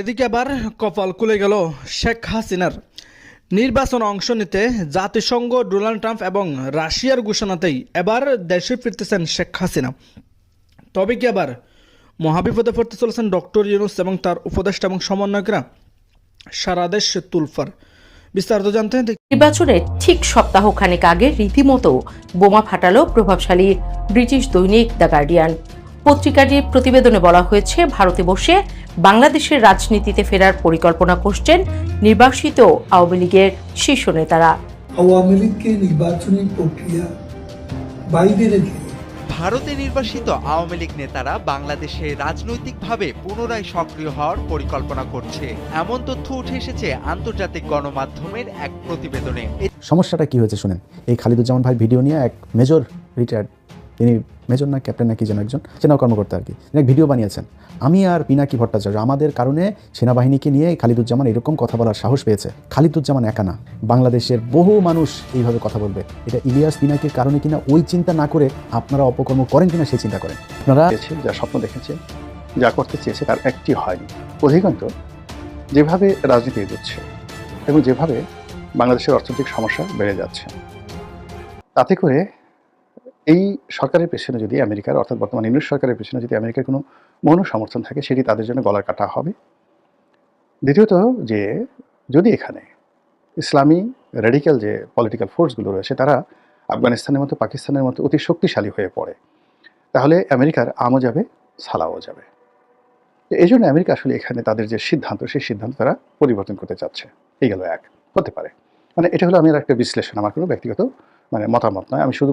এদিকে আবার কপাল খুলে গেল শেখ হাসিনার। নির্বাচন অংশ নিতে জাতিসংঘ, ডোনাল্ড ট্রাম্প এবং রাশিয়ার ঘোষণাতেই এবার দেশে ফিরতেছেন শেখ হাসিনা। তবে কি আবার মহাবিপদে পড়তে চলেছেন ডক্টর ইউনুস এবং তার উপদেষ্টা এবং সমন্বয়করা? সারা দেশ তুলফার। বিস্তারিত জানতে নির্বাচনের ঠিক সপ্তাহখানেক আগে রীতিমতো বোমা ফাটালো প্রভাবশালী ব্রিটিশ দৈনিক দ্য গার্ডিয়ান। পত্রিকাটির প্রতিবেদনে বলা হয়েছে ভারতে বসে বাংলাদেশের রাজনীতিতে ফেরার পরিকল্পনা করছেন নির্বাসিত আওয়ামী লীগের শীর্ষ নেতারা। আওয়ামী লীগকে নির্বাচনী প্রক্রিয়া বাইরে রেখে ভারতে নির্বাসিত আওয়ামী লীগ নেতারা বাংলাদেশে রাজনৈতিকভাবে পুনরায় সক্রিয় হওয়ার পরিকল্পনা করছে। এমন তথ্য উঠে এসেছে আন্তর্জাতিক গণমাধ্যমের এক প্রতিবেদনে। সমস্যাটা কি হয়েছে শুনেন? এই খালিদুজ্জামান ভাই ভিডিও নিয়ে এক মেজর রিটায়ার্ড তিনি মেজর না, ক্যাপ্টেন নাকি যেন একজন সেনা কর্মকর্তা আর কি। তিনি এক ভিডিও বানিয়েছেন। আমি আর পিনাকি ভট্টাচার্য, আমাদের কারণে সেনাবাহিনীকে নিয়ে খালিদুজ্জামান এরকম কথা বলার সাহস পেয়েছে। খালিদুজ্জামান একা না। বাংলাদেশের বহু মানুষ এইভাবে কথা বলবে। এটা ইলিয়াস পিনাকির কারণে কিনা, ওই চিন্তা না করে আপনারা অপকর্ম করেন কিনা, সেই চিন্তা করেন। আপনারা যা স্বপ্ন দেখেছে যা করতে চেয়েছে, তার একটি হয়নি। অধিকাংশ যেভাবে রাজনীতি এগোচ্ছে এবং যেভাবে বাংলাদেশের অর্থনৈতিক সমস্যা বেড়ে যাচ্ছে, তাতে করে এই সরকারের পেছনে যদি আমেরিকার, অর্থাৎ বর্তমান ইংরেজ সরকারের পেছনে যদি আমেরিকার কোনো মৌন সমর্থন থাকে, সেটি তাদের জন্য গলার কাটা হবে। দ্বিতীয়ত যে, যদি এখানে ইসলামী রেডিক্যাল যে পলিটিক্যাল ফোর্সগুলো রয়েছে, তারা আফগানিস্তানের মতো, পাকিস্তানের মতো অতি শক্তিশালী হয়ে পড়ে, তাহলে আমেরিকার আমও যাবে সালাও যাবে। এই জন্য আমেরিকা আসলে এখানে তাদের যে সিদ্ধান্ত, সেই সিদ্ধান্ত তারা পরিবর্তন করতে চাচ্ছে। এই গেল এক। হতে পারে। মানে এটা হলো আমি একটা বিশ্লেষণ, আমার কোনো ব্যক্তিগত মানে মতামত নয়। আমি শুধু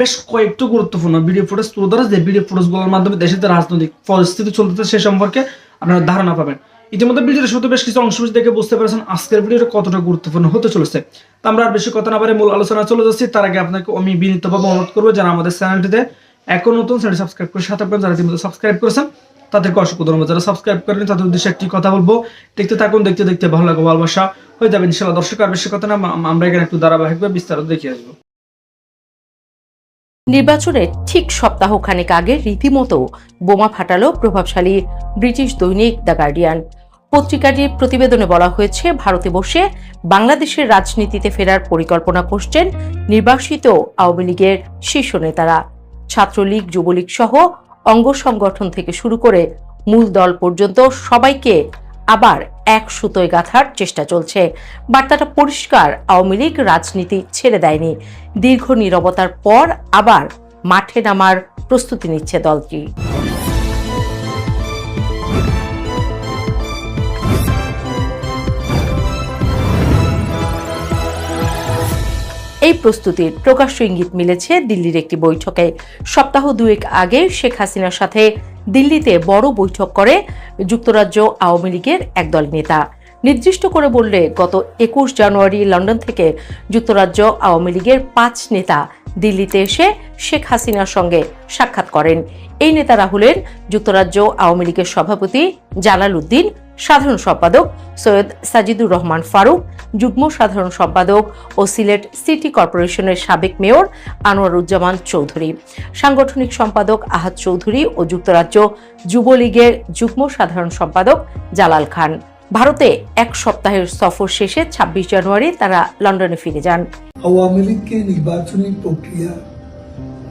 বেশ কয়েকটি গুরুত্বপূর্ণ ভিডিও ফুটেজ তুলে ধরা যে ভিডিও ফুটেজগুলোর মাধ্যমে দেশের যে রাজনৈতিক পরিস্থিতি চলতেছে সে সম্পর্কে আপনারা ধারণা পাবেন। ইতিমধ্যে ভিডিওর শুধু বেশ কিছু অংশ দেখে বুঝতে পেরেছেন আজকের ভিডিওটা কতটা গুরুত্বপূর্ণ হতে চলেছে। তো আমরা আর বেশি কথা না পারে মূল আলোচনা চলে যাচ্ছি। তার আগে আপনাকে আমি বিনীতভাবে অনুরোধ করব যারা আমাদের চ্যানেলটিতে এখন নতুন চ্যানেল সাবস্ক্রাইব করে সাথে আপনারা যারা ইতিমধ্যে সাবস্ক্রাইব করেছেন, তাদেরকে অসংখ্য ধন্যবাদ। যারা সাবস্ক্রাইব করেন তাদের উদ্দেশ্যে একটি কথা বলব, দেখতে থাকুন, দেখতে দেখতে ভালো লাগবে, ভালোবাসা হয়ে যাবে। ইনশাল্লাহ দর্শক, আর বেশি কথা না, আমরা এখানে একটু ধারাবাহিকভাবে বিস্তারিত দেখিয়ে আসব। নির্বাচনের ঠিক সপ্তাহখানেক আগে রীতিমতো বোমা ফাটালো প্রভাবশালী ব্রিটিশ দৈনিক দ্য গার্ডিয়ান। পত্রিকাটির প্রতিবেদনে বলা হয়েছে, ভারতে বসে বাংলাদেশের রাজনীতিতে ফেরার পরিকল্পনা করছেন নির্বাসিত আওয়ামী লীগের শীর্ষ নেতারা। ছাত্রলীগ, যুবলীগ সহ অঙ্গ সংগঠন থেকে শুরু করে মূল দল পর্যন্ত সবাইকে আবার এক সুতোয় গাঁথার চেষ্টা চলছে। বার্তাটা পরিষ্কার, আওয়ামী লীগ রাজনীতি ছেড়ে দেয়নি। দীর্ঘ নিরবতার পর আবার মাঠে নামার প্রস্তুতি নিচ্ছে দলটি। এই প্রস্তুতির প্রকাশ্য ইঙ্গিত মিলেছে দিল্লির একটি বৈঠকে। সপ্তাহ দুয়েক আগে শেখ হাসিনার সাথে দিল্লিতে বড় বৈঠক করে যুক্তরাজ্য আওয়ামী লীগের একদল নেতা। নির্দিষ্ট করে বললে গত একুশ জানুয়ারি লন্ডন থেকে যুক্তরাজ্য আওয়ামী লীগের পাঁচ নেতা দিল্লিতে এসে শেখ হাসিনার সঙ্গে সাক্ষাৎ করেন। এই নেতারা হলেন যুক্তরাজ্য আওয়ামী লীগের সভাপতি জালাল উদ্দিন সাধারণ সম্পাদক সৈয়দ সাজিদুর রহমান ফারুক, যুগ্ম সাধারণ সম্পাদক ও সিলেট সিটি কর্পোরেশনের সাবেক মেয়র আনোয়ারুজ্জামান চৌধুরী, সাংগঠনিক সম্পাদক আহাদ চৌধুরী ও যুক্তরাজ্য যুবলীগের যুগ্ম সাধারণ সম্পাদক জালাল খান। ভারতে এক সপ্তাহের সফর শেষে ছাব্বিশ জানুয়ারি তারা লন্ডনে ফিরে যান। আওয়ামী লীগকে নির্বাচনী প্রক্রিয়া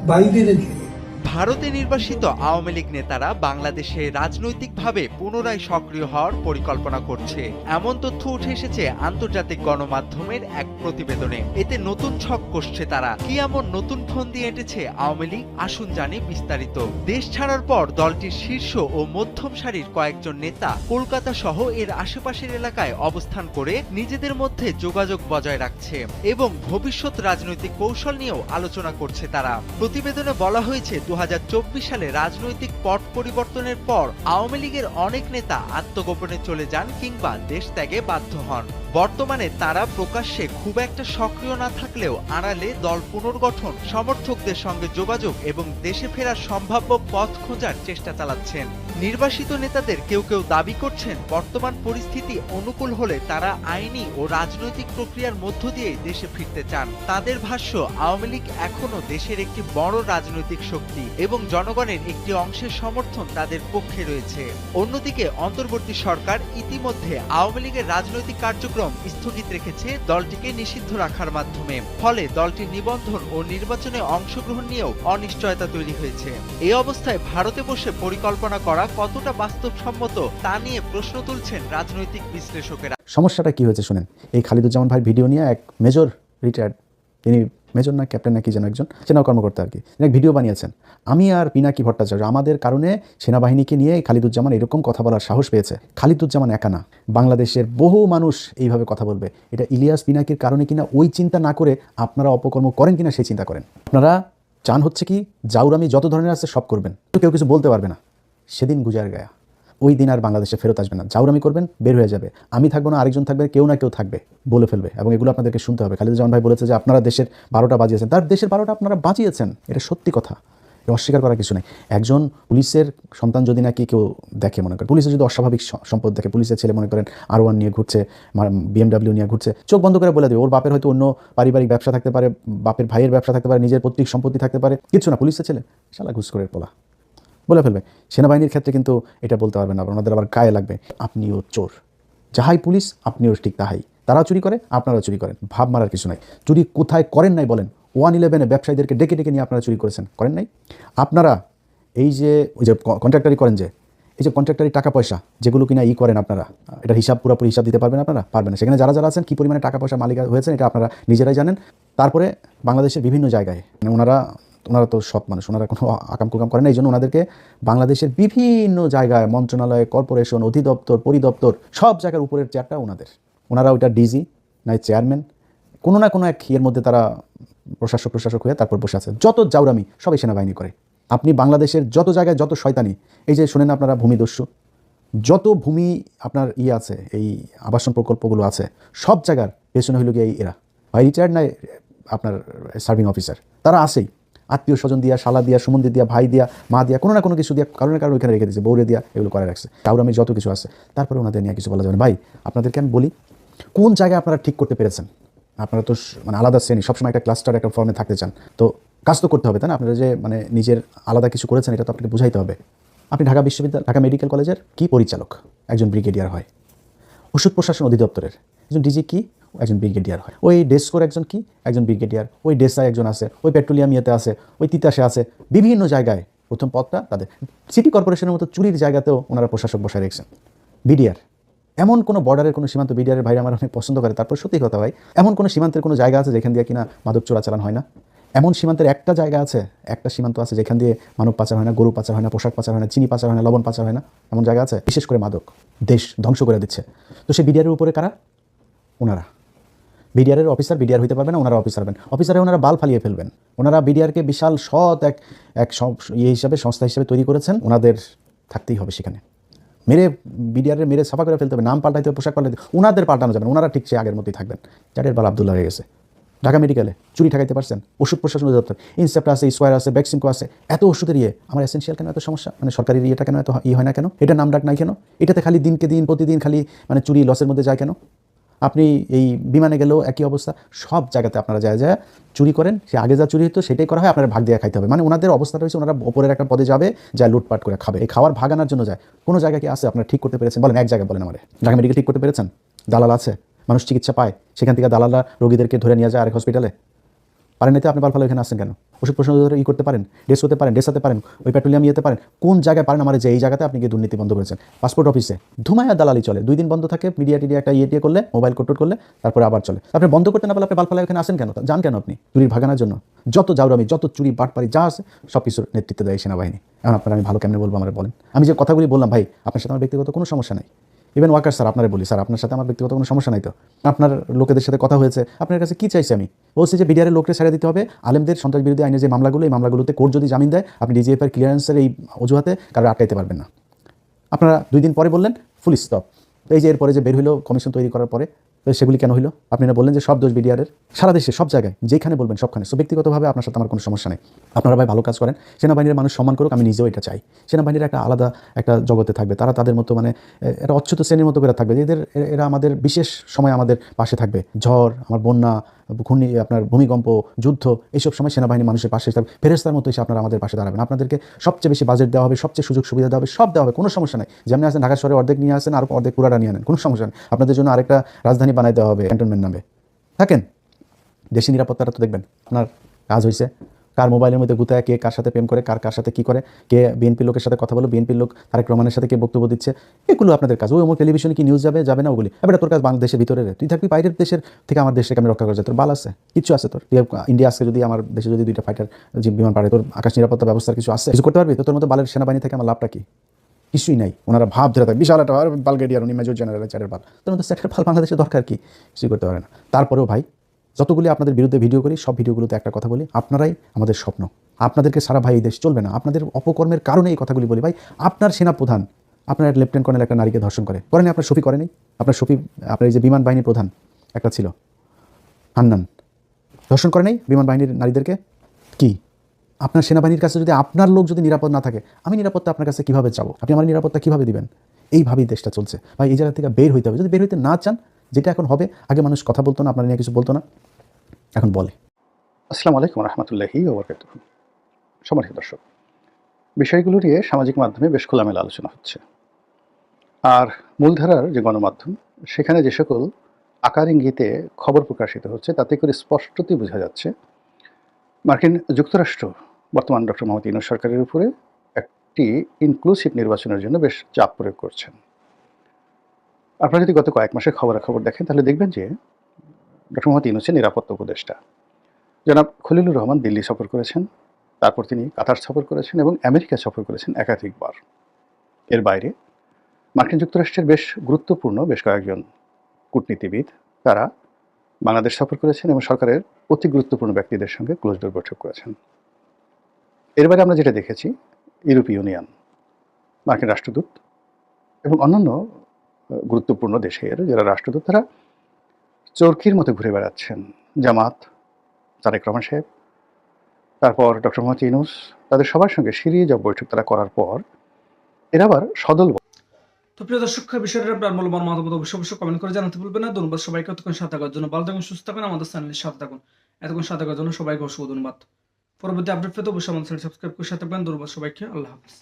বাইরে রেখে ভারতে নির্বাসিত আওয়ামী লীগ নেতারা বাংলাদেশে রাজনৈতিকভাবে পুনরায় সক্রিয় হওয়ার পরিকল্পনা করছে। এমন তথ্য উঠে এসেছে আন্তর্জাতিক গণমাধ্যমের এক প্রতিবেদনে। এতে নতুন ছক কষছে তারা। কি এমন নতুন ফন্দি এঁটেছে আওয়ামী লীগ? আসুন জানি বিস্তারিত। দেশ ছাড়ার পর দলটির শীর্ষ ও মধ্যম সারির কয়েকজন নেতা কলকাতা সহ এর আশেপাশের এলাকায় অবস্থান করে নিজেদের মধ্যে যোগাযোগ বজায় রাখছে এবং ভবিষ্যৎ রাজনৈতিক কৌশল নিয়েও আলোচনা করছে তারা। প্রতিবেদনে বলা হয়েছে দু হাজার চব্বিশ সালে রাজনৈতিক পট পরিবর্তনের পর আওয়ামী লীগের অনেক নেতা আত্মগোপনে চলে যান কিংবা দেশ ত্যাগে বাধ্য হন। বর্তমানে তারা প্রকাশ্যে খুব একটা সক্রিয় না থাকলেও আড়ালে দল পুনর্গঠন, সমর্থকদের সঙ্গে যোগাযোগ এবং দেশে ফেরার সম্ভাব্য পথ খোঁজার চেষ্টা চালাচ্ছেন। নির্বাসিত নেতাদের কেউ কেউ দাবি করছেন, বর্তমান পরিস্থিতি অনুকূল হলে তারা আইনি ও রাজনৈতিক প্রক্রিয়ার মধ্য দিয়ে দেশে ফিরতে চান। তাদের ভাষ্য, আওয়ামী লীগ এখনও দেশের একটি বড় রাজনৈতিক শক্তি এবং জনগণের একটি অংশের সমর্থন তাদের পক্ষে রয়েছে। অন্যদিকে অন্তর্বর্তী সরকার ইতিমধ্যে আওয়ামী লীগের রাজনৈতিক কার্যক্রম স্থগিত রেখেছে দলটিকে নিষিদ্ধ রাখার মাধ্যমে। ফলে দলটির নিবন্ধন ও নির্বাচনে অংশগ্রহণ নিয়েও অনিশ্চয়তা তৈরি হয়েছে। এই অবস্থায় ভারতে বসে পরিকল্পনা করা কতটা বাস্তবসম্মত তা নিয়ে প্রশ্ন তুলছেন রাজনৈতিক বিশ্লেষকেরা। সমস্যাটা কি হয়েছে শুনেন? এই খালিদুজ্জামান ভাই ভিডিও নিয়ে এক মেজর রিটায়ার্ড, তিনি মেজর না ক্যাপ্টেন নাকি যেন একজন সেনা কর্মকর্তা আর কি। ভিডিও বানিয়েছেন। আমি আর পিনাকি ভট্টাচার্য, আমাদের কারণে সেনাবাহিনীকে নিয়ে খালিদুজ্জামান এরকম কথা বলার সাহস পেয়েছে। খালিদুজ্জামান একা না। বাংলাদেশের বহু মানুষ এইভাবে কথা বলবে। এটা ইলিয়াস পিনাকির কারণে কিনা ওই চিন্তা না করে আপনারা অপকর্ম করেন কিনা সেই চিন্তা করেন। আপনারা চান হচ্ছে কি জাউরামি যত ধরনের আছে সব করবেন। কেউ কিছু বলতে পারবে না। সেদিন গুজার গায়া। ওই দিন আর বাংলাদেশে ফেরত আসবে না। জাউরামি করবেন, বের হয়ে যাবে। আমি থাকব না, আরেকজন থাকবে, কেউ না কেউ থাকবে, বলে ফেলবে। এবং এগুলো আপনাদেরকে শুনতে হবে। খালিদুজ্জামান ভাই বলেছে যে আপনারা দেশের বারোটা বাজিয়েছেন। তার দেশের বারোটা আপনারা বাজিয়েছেন। এটা সত্যি কথা। অস্বীকার করার কিছু নেই। একজন পুলিশের সন্তান যদি নাকি কেউ দেখে, মনে করেন। পুলিশের যদি অস্বাভাবিক সম্পদ দেখে, পুলিশের ছেলে, মনে করেন আর ওয়ান নিয়ে ঘুরছে বিএমডাব্লিউ নিয়ে ঘুরছে, চোখ বন্ধ করে বলে দেবে। ওর বাপের হয়তো অন্য পারিবারিক ব্যবসা থাকতে পারে, বাপের ভাইয়ের ব্যবসা থাকতে পারে, নিজের পৈতৃক সম্পত্তি থাকতে পারে। কিছু না, পুলিশের ছেলে, শালা ঘুষ করে পোলা। বলে ফেলবে। সেনাবাহিনীর ক্ষেত্রে কিন্তু এটা বলতে পারবেন না ওনাদের আবার গায়ে লাগবে, আপনিও চোর। যাহাই পুলিশ, আপনিও ঠিক তাহাই। তারা চুরি করে, আপনারাও চুরি করেন। ভাব মারার কিছু নাই। চুরি কোথায় করেন নাই বলেন। ওয়ান ইলেভেনে ব্যবসায়ীদেরকে ডেকে ডেকে নিয়ে আপনারা চুরি করেছেন, করেন নাই? আপনারা এই যে, ওই যে কন্ট্রাক্টারি করেন যে, এই যে কন্ট্রাক্টারি টাকা পয়সা যেগুলো কিনা ই করেন আপনারা এটা হিসাব পুরোপুরি হিসাব দিতে পারবেন আপনারা? পারবেন না। সেখানে যারা যারা আছেন, কী পরিমাণে টাকা পয়সা মালিক হয়েছেন, এটা আপনারা নিজেরাই জানেন। তারপরে বাংলাদেশের বিভিন্ন জায়গায় মানে ওনারা ওনারা তো সৎ মানুষ, ওনারা কোনো আকাম কুকাম করেন না। এই জন্য ওনাদেরকে বাংলাদেশের বিভিন্ন জায়গায়, মন্ত্রণালয়, কর্পোরেশন, অধিদপ্তর, পরিদপ্তর, সব জায়গার উপরের চেয়ারটা ওনাদের। ওনারা ওইটা ডিজি, নাই চেয়ারম্যান কোনো না কোনো এক ইয়ের মধ্যে তারা প্রশাসক প্রশাসক হয়ে তারপর বসে আছে যত জাউরামি, সবাই সেনাবাহিনী করে। আপনি বাংলাদেশের যত জায়গায় যত শয়তানি, এই যে শোনেন আপনারা ভূমিদস্যু, যত ভূমি আপনার ইয়ে আছে, এই আবাসন প্রকল্পগুলো আছে, সব জায়গার পেছনে হইল গিয়ে এরা। হয় রিটায়ার্ড নাই আপনার সার্ভিং অফিসার তারা আসেই আত্মীয় স্বজন দিয়া, শালা দিয়া সুমন্দি দিয়া, ভাই দিয়া, মা দিয়া, কোনো না কোনো কিছু দিয়া কারণে কারণ ওইখানে রেখে দিয়েছে বৌরে দিয়া এগুলো করে রাখছে। কাউরামি যত কিছু আছে। তারপরে ওনাদের নিয়ে কিছু বলা যাবে ভাই, আপনাদেরকে আমি বলি, কোন জায়গায় আপনারা ঠিক করতে পেরেছেন? আপনারা তো মানে আলাদা শ্রেণি, সবসময় একটা ক্লাস্টার একটা ফর্মে থাকতে চান। তো কাজ তো করতে হবে, তাই না? আপনারা যে মানে নিজের আলাদা কিছু করেছেন, এটা তো আপনাকে বুঝাইতে হবে। আপনি ঢাকা বিশ্ববিদ্যালয়, ঢাকা মেডিকেল কলেজের কি পরিচালক? একজন ব্রিগেডিয়ার হয়। ওষুধ প্রশাসন অধিদপ্তরের। একজন ডিজি কি? একজন ব্রিগেডিয়ার হয়। ওই ডেস্কোর একজন কি? একজন ব্রিগেডিয়ার। ওই ডেসায় একজন আছে। ওই পেট্রোলিয়াম ইয়েতে আছে। ওই তিতাসে আছে। বিভিন্ন জায়গায়। প্রথম পদটা তাদের। সিটি কর্পোরেশনের মতো চুরির জায়গাতেও ওনারা প্রশাসক বসায় রেখেছেন। বিডিআর। এমন কোনো বর্ডারের, কোনো সীমান্ত বিডিআরের ভাইরা আমার অনেক পছন্দ করে। তারপর সত্যি কথা ভাই, এমন কোনো সীমান্তের কোনো জায়গা আছে যেখান দিয়ে কিনা মাদক চোরাচালান হয় না? এমন সীমান্তের একটা জায়গা আছে, একটা সীমান্ত আছে যেখান দিয়ে মানব পাচার হয় না, গরু পাচার হয় না, পোশাক পাচার হয় না, চিনি পাচার হয় না, লবণ পাচার হয় না, এমন জায়গা আছে। বিশেষ করে মাদক। দেশ ধ্বংস করে দিচ্ছে। তো সেই বিডিআরের উপরে কারা? ওনারা। বিডিআরের অফিসার, বিডিআর হইতে পারবেন ওনারা অফিসার হবেন। অফিসারে ওনারা বাল ফালিয়ে ফেলবেন। ওনারা বিডিআরকে বিশাল সৎ এক এক ইয়ে হিসাবে, সংস্থা হিসাবে তৈরি করেছেন। ওনাদের থাকতেই হবে সেখানে। মেরে, বিডিআরের মেরে সাফা করে ফেলতে হবে, নাম পাল্টাইতে হবে, পোশাক পাল্টাইতে। ওনাদের পাল্টানো যাবে না। ওনারা ঠিক সে আগের মতোই থাকবেন। চারের বাল আবদুল্লাহ হয়ে গেছে। ঢাকা মেডিকেলে চুরি ঠেকাইতে পারছেন, ওষুধ প্রশাসন অধিদপ্তর। ইনসেপ্ট আছে, স্কোয়ার আছে, ভ্যাকসিনকো আছে, এত ওষুধের ইয়ে আমার এসেন্সিয়াল কেন এত সমস্যা? মানে সরকারি ইয়েটা কেন এত ই হয় না কেন? এটা নাম ডাক নাই কেন? এটাতে খালি দিনকে দিন, প্রতিদিন খালি মানে চুরি লসের মধ্যে যায় কেন? আপনি এই বিমানে গেলেও একই অবস্থা, সব জায়গাতে আপনারা যা যা চুরি করেন, সে আগে যা চুরি হতো সেটাই করা হয়, আপনার ভাগ দিয়ে খাইতে হবে। মানে ওনাদের অবস্থাটা হয়েছে ওনারা ওপরের একটা পদে যাবে, যা লুটপাট করে খাবে। এই খাওয়ার ভাগ আনার জন্য যায়। কোনো জায়গা কি আছে আপনারা ঠিক করতে পেরেছেন? বলেন, এক জায়গায় বলেন আমার। ঢাকা মেডিকেল ঠিক করতে পেরেছেন? দালাল আছে, মানুষ চিকিৎসা পায়। সেখান থেকে দালালরা রোগীদেরকে ধরে নিয়ে যায় আরেক হসপিটালে পারেন এতে আপনি বালফালা এখানে আসছেন কেন? ওষুধ প্রশ্ন ই করতে পারেন ডেস হতে পারেন ডেস হতে পারেন, ওই পেট্রোলিয়াম ইয়েতে পারেন, কোন জায়গায় পারেন আমার যে এই জায়গাতে আপনি গিয়ে দুর্নীতি বন্ধ করেছেন। পাসপোর্ট অফিসে ধুমায়া দালালি চলে, দুই দিন বন্ধ থাকে মিডিয়া টিডিয়া একটা ইয়ে টিয়ে করলে মোবাইল কোট করলে, তারপরে আবার চলে। আপনি বন্ধ করতে না পারলে আপনি বালফালা এখানে আসেন কেন? যান কেন আপনি? চুরির ভাগানোর জন্য। যত জাউরামি, যত চুরি, বাটপারি, যা আছে, সব কিছুর নেতৃত্ব দেয় সেনাবাহিনী। এখন আপনার আমি ভালো কেমনে বলব আমার বলেন? আমি যে কথাগুলি বললাম, ভাই, আপনার সাথে আমার ব্যক্তিগত কোনো সমস্যা নাই। ইভেন ওয়াকার স্যার আপনারা বলি স্যার আপনার সাথে আমার ব্যক্তিগত কোনো সমস্যা নাই তো। আপনার লোকেদের সাথে কথা হয়েছে, আপনার কাছে কি চাইছি আমি? বলছি যে বিডিআরের লোককে ছেড়ে দিতে হবে, আলেমদের সন্ত্রাস বিরোধী আইনের যে মামলাগুলো, এই মামলাগুলোতে কোর্ট যদি জামিন দেয়, আপনি ডিজিএফআর ক্লিয়ারেন্সের এই অজুহাতে কারও আটকাইতে পারবেন না। আপনারা দুই দিন পরে বললেন ফুল স্টপ এই যে এরপরে যে বের হইল কমিশন তৈরি করার পরে সেগুলি কেন হইল? আপনি না বললেন যে সব দোষ বিডিআরের সারা দেশে, সব জায়গায়, যেখানে বলবেন, সবখানে। সো ব্যক্তিগতভাবে আপনার সাথে আমার কোনো সমস্যা নেই। আপনারা ভাই ভালো কাজ করেন। সেনাবাহিনীর মানুষ সম্মান করুক, আমি নিজেও এটা চাই। সেনাবাহিনীর একটা আলাদা একটা জগতে থাকবে। তারা তাদের মতো মানে এটা অচ্ছুত শ্রেণির মতো করে থাকবে। এদের এরা আমাদের বিশেষ সময় আমাদের পাশে থাকবে। ঝড়, আমার বন্যা ঘূর্ণি, আপনার ভূমিকম্প, যুদ্ধ এইসব সময় সেনাবাহিনী মানুষের পাশে থাকবে ফেরেস্তার মতো এসে আপনারা আমাদের পাশে দাঁড়াবেন। আপনাদেরকে সবচেয়ে বেশি বাজেট দেওয়া হবে, সবচেয়ে সুযোগ সুবিধা দেওয়া হবে, সব দেওয়া হবে, কোনো সমস্যা নেই। যেমন আসেন ঢাকা শহরে অর্ধেক নিয়ে আসেন, আর অর্ধেক পুরাটা নিয়ে আনেন, কোনো সমস্যা নেই। আপনাদের জন্য আরেকটা রাজধানী বানাই দেওয়া হবে ক্যান্টনমেন্ট নামে। থাকেন? দেশি নিরাপত্তাটা তো দেখবেন, আপনার কাজ হয়েছে কার মোবাইলের মধ্যে গুতায়, কে কার সাথে প্রেম করে, কার কার সাথে কী করে, কে বিএনপি লোকের সাথে কথা বলো, বিএনপির লোক তারেক রহমানের সাথে কে বক্তব্য দিচ্ছে, এগুলো আপনাদের কাজ। ওই অমুক টেলিভিশনে কি নিউজ যাবে? যাবে না ওগুলি। এবার তোর কাজ বাংলাদেশের ভিতরে। তুই থাকবি বাইরের দেশের থেকে আমার দেশকে আমি রক্ষা করছি তোর বাল আছে কিছু আছে তোর। ইন্ডিয়া আজকে যদি আমার দেশে যদি দুইটা ফাইটার যে বিমান পারে তোর আকাশ নিরাপত্তা ব্যবস্থার কিছু আছে? কিছু করতে পারবি? তো তোর মতো বালের সেনাবাহিনী থেকে আমার লাভটা কি? কিছুই নাই। ওনারা ভাব ধরে থাকে বিশাল একটা বালগেডিয়ার, উনি মেজর জেনারেল চারের বাল। তোর মতো সেক্টর ফাল বাংলাদেশের দরকার কি? কিছুই করতে পারে না। তারপরেও ভাই যতগুলি আপনাদের বিরুদ্ধে ভিডিও করি, সব ভিডিওগুলোতে একটা কথা বলি, আপনারাই আমাদের স্বপ্ন। আপনাদেরকে সারা ভাই এই দেশ চলবে না। আপনাদের অপকর্মের কারণে এই কথাগুলি বলি। ভাই, আপনার সেনা প্রধান, আপনার লেফটেন্যান্ট কর্নেল একটা নারীকে ধর্ষণ করে। করেনি, আপনার শফি করেনি। আপনার শফি আপনার এই যে বিমান বাহিনী প্রধান একটা ছিল, হান্নান। ধর্ষণ করে নাই বিমান বাহিনীর নারীদেরকে? কি? আপনার সেনাবাহিনীর কাছে যদি আপনার লোক যদি নিরাপদ না থাকে, আমি নিরাপত্তা আপনার কাছে কীভাবে যাব আপনি আমার নিরাপত্তা কীভাবে দিবেন? এইভাবেই দেশটা চলছে। ভাই, এই জায়গা থেকে বের হইতে হবে। যদি বের হইতে না চান যেটা এখন হবে, আগে মানুষ কথা বলতো না আপনার নিয়ে কিছু বলতো না। এখন বলে। আসসালামু আলাইকুম রহমতুল্লাহি ওবরকাত দর্শক, বিষয়গুলো নিয়ে সামাজিক মাধ্যমে বেশ খোলামেলা আলোচনা হচ্ছে। আর মূলধারার যে গণমাধ্যম, সেখানে যে সকল আকার ইঙ্গিতে খবর প্রকাশিত হচ্ছে, তাতে করে স্পষ্টতই বোঝা যাচ্ছে, মার্কিন যুক্তরাষ্ট্র, বর্তমান ডক্টর মোহাম্মদ ইউনুস সরকারের উপরে একটি ইনক্লুসিভ নির্বাচনের জন্য বেশ চাপ প্রয়োগ করছেন। আপনারা যদি গত কয়েক মাসের খবরাখবর দেখেন, তাহলে দেখবেন যে ডক্টর মোহাম্মদ ইউনুসের নিরাপত্তা উপদেষ্টা। জনাব খলিলুর রহমান দিল্লি সফর করেছেন, তারপর তিনি কাতার সফর করেছেন এবং আমেরিকা সফর করেছেন একাধিকবার। এর বাইরে মার্কিন যুক্তরাষ্ট্রের বেশ গুরুত্বপূর্ণ বেশ কয়েকজন কূটনীতিবিদ, তারা বাংলাদেশ সফর করেছেন এবং সরকারের অতি গুরুত্বপূর্ণ ব্যক্তিদের সঙ্গে ক্লোজ ডোর বৈঠক করেছেন। এর বাইরে আমরা যেটা দেখেছি, ইউরোপীয় ইউনিয়ন, মার্কিন রাষ্ট্রদূত এবং অন্যান্য গুরুত্বপূর্ণ দেশের, যারা রাষ্ট্রদূত, তারা চরকির মতো ঘুরে বেড়াচ্ছেন। জামাত, তারেক রহমান সাহেব, তারপর ডক্টর মোহাম্মদ ইউনুস, তাদের সবার সঙ্গে সিরিজ অফ বৈঠক তারা করার পর এরা আবার সদল তো প্রিয় দর্শক বিষয়টা আপনার মূল্যবান মতামত অবশ্যই অবশ্যই কমেন্ট করে জানাতে ভুলবেন না। ধন্যবাদ সবাইকে। এতক্ষণ সাথে থাকার জন্য ভালো থাকুন, সুস্থ থাকুন, আমাদের চ্যানেলের সাথে থাকুন। এতক্ষণ সাথে থাকার জন্য সবাইকে অসংখ্য ধন্যবাদ। পরবর্তী আপডেট পেতে অবশ্যই আমাদের চ্যানেল সাবস্ক্রাইব করে সাথে থাকবেন। ধন্যবাদ সবাইকে। আল্লাহ হাফিজ।